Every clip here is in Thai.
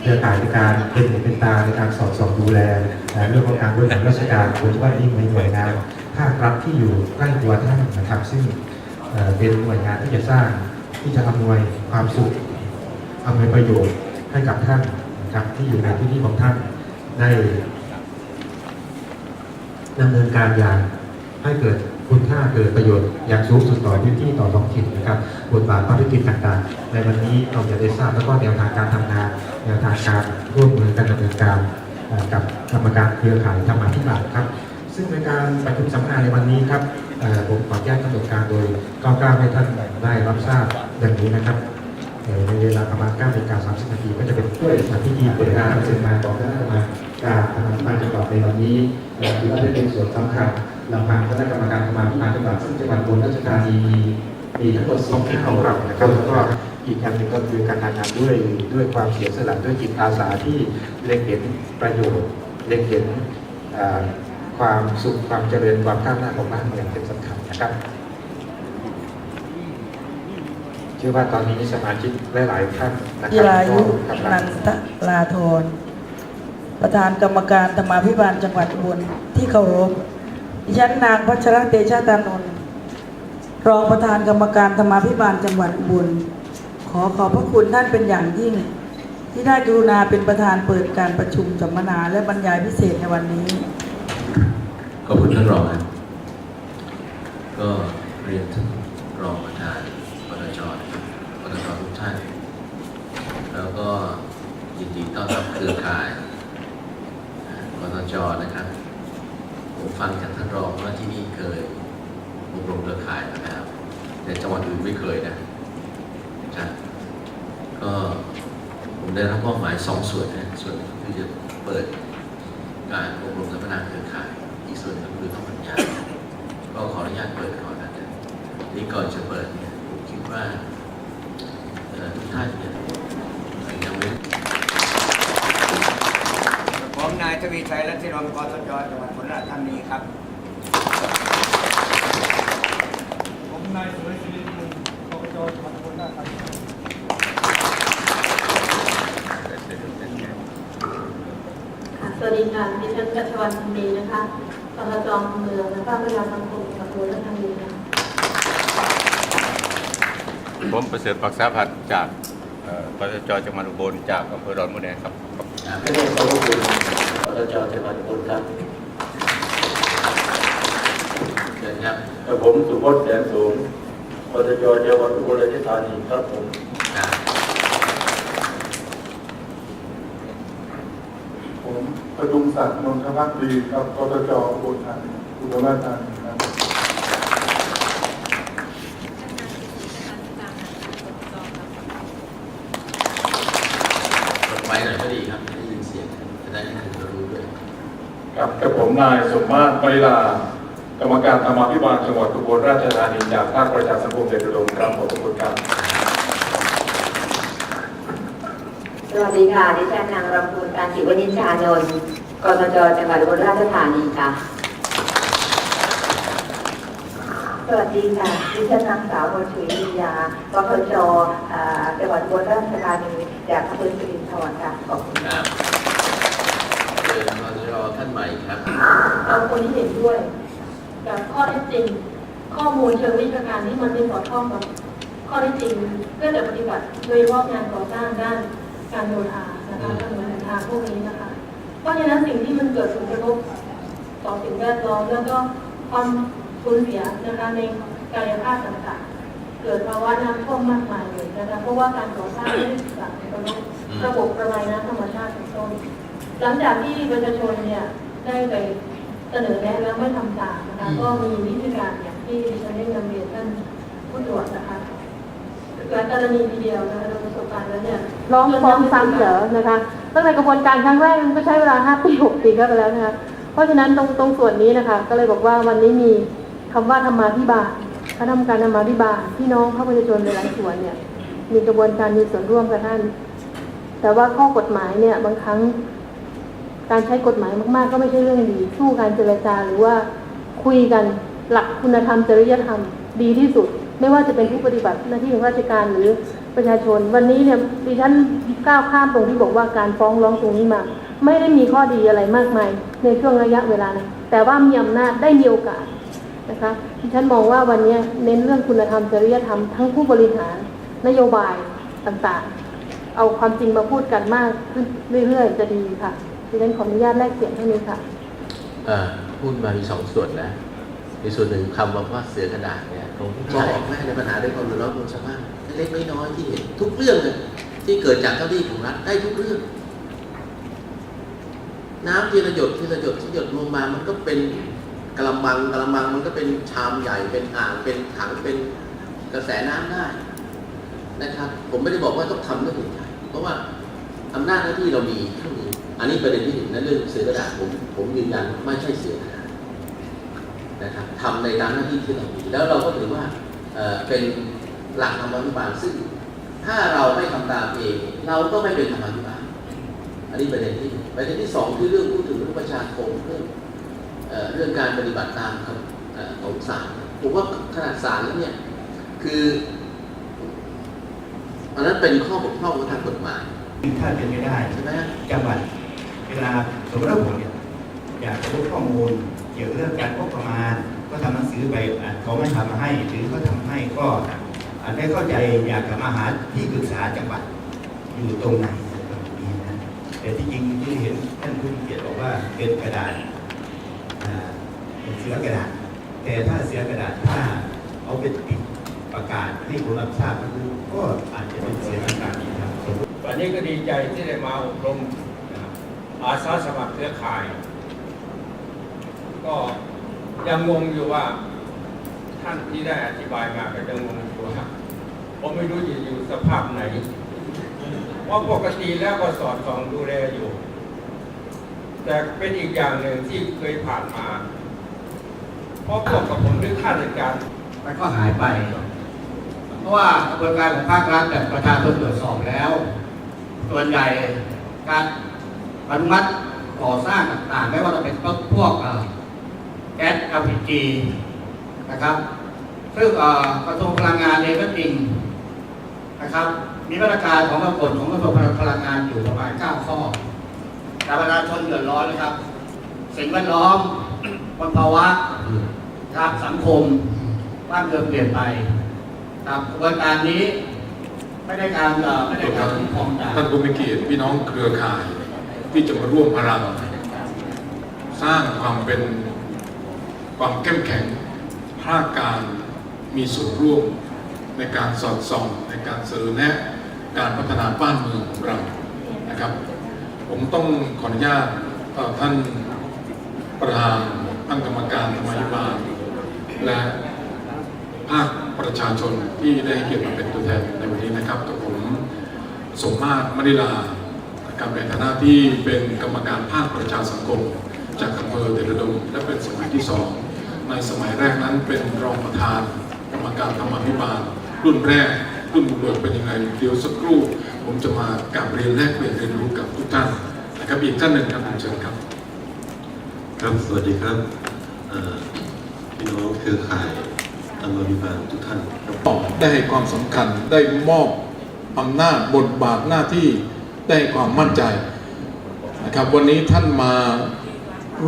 เครือข่ายในการเป็นหูเป็นตาในการสอดส่องดูแลเรื่องของการบริหารราชการโดยเฉพาะยิ่งในหน่วยงานภาครัฐที่อยู่ใกล้ตัวท่านนะครับซึ่งเป็นหน่วยงานที่จะสร้างที่จะอำนวยความสุขอำนวยประโยชน์ให้กับท่านนะครับที่อยู่ในที่นี้ของท่านได้ดำเนินการอย่างให้เกิด คุณค่าเกิดประโยชน์อย่างสูงสุดต่อพื้นที่ต่อท้องถิ่นนะครับบทบาทภารกิจต่างๆ ในวันนี้เราจะได้ทราบแล้วก็แนวทางการทำงานแนวทางการร่วมมือกันดำเนินการกับกรรมการเครือข่ายธรรมาธิบาลครับ ซึ่งในการประชุมสัมมนาในวันนี้ครับผมขอแจ้งกำหนดการโดยก้าวกล้าให้ท่านได้รับทราบดังนี้นะครับในเวลาประมาณ9นาฬิกา30นาทีก็จะเป็นด้วยพิธีเปิดงานซึ่งมาของคณะกรรมการธรรมาธิบาลจังหวัดในวันนี้ถือว่าได้เป็นส่วนสำคัญ ลำพังคณะกรรมการธรรมาธิบาจังหวัดซึ่งจังหวัดบลราชธานีมีมีทั้งหมดสองที่ของเรานะครับแล้วก็อีกอย่างหนึ่งก็คือการทำงานด้วยด้วยความเสียสละด้วยจิตอาสาที่เล็งเห็นประโยชน์เล็งเห็นความสุขความเจริญความก้าวหน้าของบ้านเมืองเป็นสำคัญนะครับเชื่อว่าตอนนี้สมาชิกหลาย ๆ ท่านนะครับรายุก็กำลันังนทลาธรประธานกรรมการธรรมาภิบาลจังหวัดอุบลที่เคารพ ดิฉันนางพัชรเตชะตานนท์รองประธานกรรมการธรรมาภิบาลจังหวัดอุบลขอขอบพระคุณท่านเป็นอย่างยิ่ง ที่ได้กรุณาเป็นประธานเปิดการประชุมสัมมนาและบรรยายพิเศษในวันนี้ ขอบคุณท่านรองครับก็เรียนท่านรองประธานปตจปตจทุกท่าน แล้วก็ยินดีต้อนรับเครือข่ายปตจนะครับ ผมฟังจากท่านรองว่าที่นี่เคยอบรมเครือข่ายมาแล้วแต่จังหวัดอื่นไม่เคยนะนะก็ผมได้รับมอบหมายสองส่วนนะส่วนคือจะเปิดการอบรมสัมมนาเครือข่าย อีกส่วนหนึงคือต้องบรรยายก็ขออนุญาตเปิดก่อนนะนี่ก่อนจะเปิดเนี่ยผมคิดว่าทุกท่านเนี่ย ทวีชัยรัตนรมกสจจังหวัดสุราษฎร์ธานีครับ ผมนายสุริศิริมุนกกจจังหวัดอุบลราชธานีสวัสดีค่ะดิฉันกัชวันทำดีนะคะปตจเมืองและภาคประชาสังคมจังหวัดอุบลราชธานีค่ะผมประเสริฐปักษาพัฒน์จากเอ่อปตจจังหวัดอุบลจากอำเภอดอนมูแดงครับอ่ จจังหวัดอุบลครับเชิญครับผมสุพจน์แสนสูงปตจจังหวัดอุบลราชธานีครับผมผมประดุงศักดิ์นนทพักดีครับปตจอุบลธานีอุบลราชธานีครับ เปิดไฟหน่อยก็ดีครับได้ยินเสียงจะได้ให้คุณรู้ด้วย ครับกับผม นายสมมาตรปริลากรรมการธรรมาภิบาลจังหวัดอุบลราชธานีจากภาคประชาสังคมเดชอุดมครับขอบคุณครับสวัสดีค่ะ ดิฉันนางรำพูนการจิวนิชานนท์กตจจังหวัดอุบลราชธานีค่ะ สวัสดีค่ะ ดิฉันนางสาวบนชุยวิทยากตจจังหวัดอุบลราชธานีจากอำเภอสิรินธรค่ะ ขอบคุณครับ ท่านใหม่ครับเอาคนที่เห็นด้วยกับข้อเท็จจริง ข้อมูลเชิงวิชาการที่มันไม่สอดคล้องกับข้อเท็จจริงเพื่อจะปฏิบัติโดยเฉพาะงานก่อสร้างด้านการโยธานะคะถนนหนทางพวกนี้นะคะ เพราะฉะนั้นสิ่งที่มันเกิดผลกระทบต่อสิ่งแวดล้อมแล้วก็ความสูญเสียนะคะในกายภาพต่างๆ เกิดภาวะน้ำท่วมมากมายเลยนะคะเพราะว่าการก่อสร้างไม่ได้ศึกษาในระบบระบบระบายน้ำธรรมชาติเป็นต้น หลังจากที่ประชาชนเนี่ยได้ไปเสนอแนะแล้วไม่ทำตามนะคะอืมก็มีวิธีการอย่างที่ดิฉันได้นำเรียนท่านผู้ตรวจนะคะหลายกรณีทีเดียวนะคะโดยประสบการณ์แล้วเนี่ยร้องฟ้องซ้ำเหรอนะคะตั้งแต่กระบวนการครั้งแรกมันก็ใช้เวลา5ปี6ปีก็ไปแล้วนะคะเพราะฉะนั้นตรงตรงส่วนนี้นะคะ ก็เลยบอกว่าวันนี้มีคำว่าธรรมาภิบาลคณะกรรมการธรรมาภิบาลพี่น้องภาคประชาชนในหลายส่วนเนี่ยมีกระบวนการมีส่วนร่วมกับท่าน แต่ว่าข้อกฎหมายเนี่ยบางครั้ง การใช้กฎหมายมาก ๆ ก็ไม่ใช่เรื่องดีสู้การเจรจาหรือว่าคุยกันหลักคุณธรรมจริยธรรมดีที่สุด ไม่ว่าจะเป็นผู้ปฏิบัติหน้าที่ของราชการหรือประชาชน วันนี้เนี่ยดิฉันก้าวข้ามตรงที่บอกว่าการฟ้องร้องตรงนี้มา ไม่ได้มีข้อดีอะไรมากมายในช่วงระยะเวลานั้นแต่ว่ามีอำนาจได้มีโอกาสนะคะดิฉันมองว่าวันนี้เน้นเรื่องคุณธรรมจริยธรรมทั้งผู้บริหารนโยบายต่างๆ เอาความจริงมาพูดกันมากขึ้นเรื่อยๆ จะดีค่ะ ดิฉันขออนุญาตแลกเปลี่ยนเท่านี้ค่ะเอ่อพูดมามีสองส่วนนะในส่วนหนึ่งคำว่าเสือกระดาษเนี่ยผมบอกแม่ในปัญหาเรื่องความเดือดร้อนของชาวบ้านเล็กๆน้อยๆที่เห็นทุกเรื่องเลยที่เกิดจากเจ้าหน้าที่ของรัฐได้ทุกเรื่อง น้ำทีละหยดทีละหยดที่หยดลงมามันก็เป็นกระมังกระมังมันก็เป็นชามใหญ่เป็นอ่างเป็นถังเป็นกระแสน้ำได้นะครับ ผมไม่ได้บอกว่าต้องทำเรื่องอื่นใหญ่เพราะว่าอำนาจหน้าที่เรามีเท่านี้ อันนี้ประเด็นที่หนึ่งนะเรื่องเสือกระดาษผมผมยืนยันไม่ใช่เสือกระดาษนะครับทำในตามหน้าที่ที่เรามีแล้วเราก็ถือว่าเอ่อเป็นหลักธรรมาภิบาลซึ่ง ถ้าเราไม่ทำตามเอง เราก็ไม่เป็นธรรมาภิบาลอันนี้ประเด็นที่หนึ่งประเด็นที่สองคือเรื่องพูดถึงเรื่องประชาคมเรื่องเอ่อเรื่องการปฏิบัติตามคำเอ่อของศาลผมว่าขนาดศาลแล้วเนี่ยคืออันนั้นเป็นข้อบกพร่องทางกฎหมาย ถ้าเป็นไม่ได้ใช่ไหมจังหวัด เวลาสมมติว่าผมเนี่ยอยากจะรู้ข้อมูลเกี่ยวกับเรื่องการงบประมาณ ก็ทำหนังสือไปเขาไม่ทำมาให้หรือเขาทำให้ก็อาจไม่เข้าใจอยากจะมาหาที่ปรึกษาจังหวัดอยู่ตรงไหนตรงนี้นะแต่ที่จริงที่เห็นท่านผู้มีเกียรติบอกว่าเป็นกระดาษเป็นเสือกระดาษ แต่ถ้าเสือกระดาษถ้าเอาไปติดประกาศให้คนรับทราบก็อาจจะเป็นเสือประกาศอีครับวันนี้ก็ดีใจที่ได้มาอบรม อาสาสมัครเครือข่าย ก็ยังงงอยู่ว่าท่านที่ได้อธิบายมาก็ยังงงอยู่ว่าผมไม่รู้อยู่อยู่สภาพไหนเพราะปกติแล้วก็สอดส่องดูแลอยู่ แต่เป็นอีกอย่างหนึ่งที่เคยผ่านมา เพราะพวกกับผมหรือข้าราชการมันก็หายไป เพราะว่ากระบวนการของภาครัฐแบบประชาชนตรวจสอบแล้ว ส่วนใหญ่การ อนุมัติก่อสร้างต่างๆ ไม่ว่าจะเป็นพวกเอ่อแก๊ส LPG นะครับ ซึ่งกระทรวงพลังงานเองก็จริงนะครับ มีมาตรการของกระทรวงของกระทรวงพลังงานอยู่ประมาณ 9 ข้อ แต่ประชาชนเดือดร้อนนะครับ สิ่งแวดล้อมมลภาวะครับสังคมบ้านเมืองเปลี่ยนไปครับกระบวนการนี้ไม่ได้การไม่ได้การคุ้มครองจากท่านผู้มีเกียรติพี่น้องเครือข่าย ที่จะมาร่วมพลัง สร้างความเป็นความเข้มแข็งภาคการมีส่วนร่วมในการสอดส่อง ในการเสนอแนะการพัฒนาบ้านเมืองของเรานะครับ ผมต้องขออนุญาตท่านประธานตั้งกรรมการธรรมาภิบาลและภาคประชาชนที่ได้เกียรติมาเป็นตัวแทนในวันนี้นะครับกับผมสมมาตรมณิลา นะครับในฐานะที่เป็นกรรมการภาคประชาสังคม จากอำเภอเดชอุดมและเป็นสมัยที่สองในสมัยแรกนั้นเป็นรองประธาน กรรมการธรรมาภิบาล รุ่นแรก รุ่นบุกเบิกเป็นยังไงเดี๋ยวสักครู่ ผมจะมากราบเรียนแลกเปลี่ยนเรียนรู้กับทุกท่านนะครับอีกท่านหนึ่งครับผมเชิญครับ ครับสวัสดีครับเอ่อพี่น้องเครือข่ายธรรมวิบาลทุกท่านครับได้ให้ความสำคัญได้มอบอำนาจบทบาทหน้าที่ ได้ความมั่นใจนะครับวันนี้ท่านมา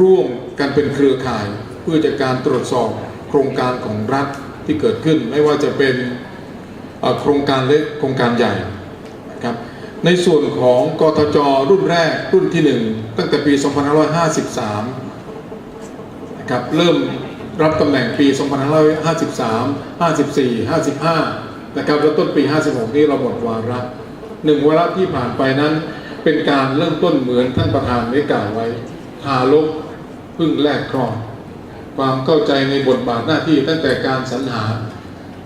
ร่วมกันเป็นเครือข่าย เพื่อจะการตรวจสอบโครงการของรัฐที่เกิดขึ้น ไม่ว่าจะเป็นโครงการเล็กโครงการใหญ่นะครับในส่วนของกทจรุ่นแรกรุ่นที่ 1 ตั้งแต่ปี 2553นะครับเริ่มรับตำแหน่งปี 2553 54 55 นะครับแล้วต้นปี 56 นี้เราหมดวาระ หนึ่งวาระที่ผ่านไปนั้น เป็นการเริ่มต้นเหมือนท่านประธานได้กล่าวไว้ทารกพึ่งแรกคลอดความเข้าใจในบทบาทหน้าที่ตั้งแต่การสรรหา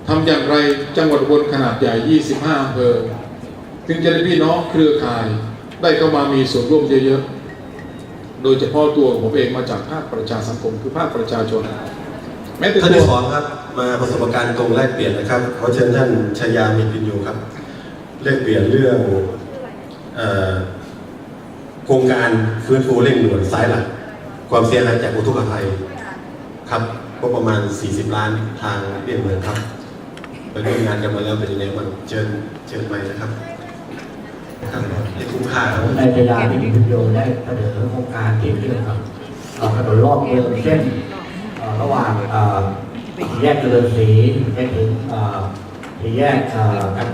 ทำอย่างไรจังหวัดบนขนาดใหญ่ 25อำเภอถึงจะได้พี่น้องเครือข่ายได้เข้ามามีส่วนร่วมเยอะๆ โดยเฉพาะตัวผมเองมาจากภาคประชาสังคมคือภาคประชาชน แม้แต่ท่านที่สองครับ มาประสบการณ์ตรงแลกเปลี่ยนนะครับ ขอเชิญท่านชยามีปิญโยครับ แลกเปลี่ยนเรื่องอโครงการฟื้นฟูเร่งด่วนสายหลัก ความเสียหายจากอุทกภัยครับก็ประมาณ 40 ล้านทางเลี่ยงเมืองครับไปร่วมงานกันมาแล้วเป็นยังไงบ้างเชิญเชิญไปนะครับครับให้คุ้มค่าครับในเวลาที่มีคุณโยได้เสนอโครงการที่เกี่ยวกับเอ่อถนนรอบเมืองเส้นระหว่างแยกเจริญศรีไปถึงสี่แยกกัน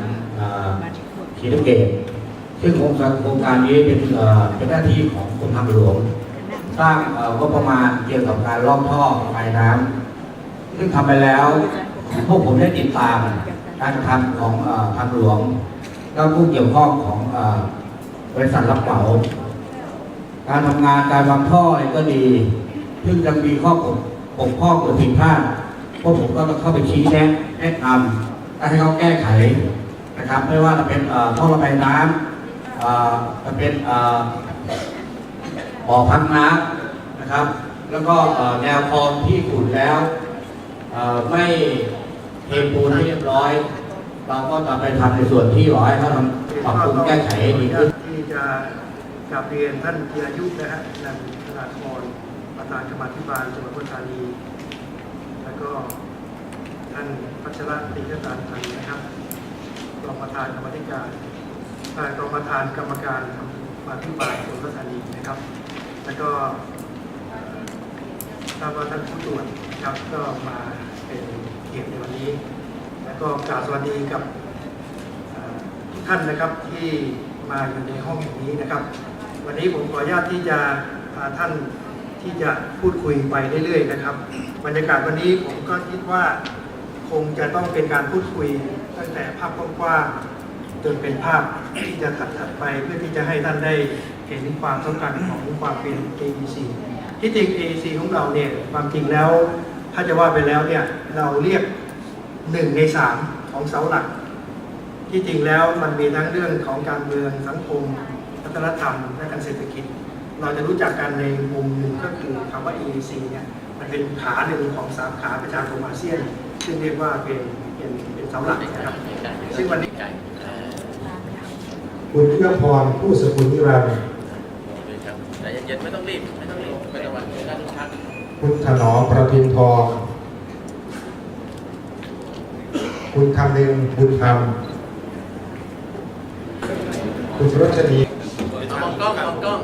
ศรีสะเกษซึ่งโครงการโครงการนี้เป็นเป็นหน้าที่ของกรมทางหลวง สร้างเอ่องบประมาณเกี่ยวกับการลอกท่อระบายน้ำซึ่งทำไปแล้วพวกผมได้ติดตามการทำของทางหลวงแล้วผู้เกี่ยวข้องของบริษัทรับเหมาการทำงานการวางท่อก็ดี ซึ่งยังมีข้อบกบกพร่องหรือผิดพลาดพวกผมก็ต้องเข้าไปชี้แนะแนะนำให้เขาแก้ไข นะครับ ไม่ว่าจะเป็นเอ่อท่อระบายน้ำจะเป็นบ่อพักน้ำนะครับ แล้วก็แนวคลองที่ขุดแล้วไม่เทปูนให้เรียบร้อย เราก็จะไปทำในส่วนที่ร้อยเขาทำปรับปรุงแก้ไขให้ดีขึ้นที่จะกับเรียนท่านธีรยุทธนะฮะนันธนาครประธานกรรมาธิบาลจังหวัดปทุมธานี แล้วก็ท่านพัชระติยตานพันนะครับ รองประธานกรรมธิการรองประธานกรรมการมาธิบาลจังหวัดปทุมธานีนะครับ แล้วก็ทราบว่าท่านผู้ตรวจนะครับก็มาเป็นเกียรติในวันนี้ แล้วก็กราบสวัสดีกับทุกท่านนะครับที่มาอยู่ในห้องแห่งนี้นะครับ วันนี้ผมขออนุญาตที่จะพาท่านที่จะพูดคุยไปเรื่อยๆนะครับ บรรยากาศวันนี้ผมก็คิดว่าคงจะต้องเป็นการพูดคุย ตั้งแต่ภาพกว้างๆจนเป็นภาพที่จะถัดๆไปเพื่อที่จะให้ท่านได้เห็นความสำคัญของความเป็น AEC ที่จริง AEC ของเราเนี่ยความจริงแล้ว ถ้าจะว่าไปแล้วเนี่ยเราเรียกหนึ่งในสามของเสาหลัก ที่จริงแล้วมันมีทั้งเรื่องของการเมืองสังคมวัฒนธรรมและการเศรษฐกิจ เราจะรู้จักกันในมุมหนึ่งก็คือคำว่า EEC เนี่ยมันเป็นขาหนึ่งของสามขาประชาคมอาเซียน ซึ่งเรียกว่าเป็น เป็นเป็นเสาหลักนะครับซึ่งวันนี้คุณเอื้อพรผู้สกุลนิรันดร์ใจเย็นๆไม่ต้องรีบไม่ต้องรีบไม่ต้องวันการทุกทักคุณถนอมประพินทอง คุณคำนึงบุญธรรมคุณรชนีมองกล้องมองกล้อง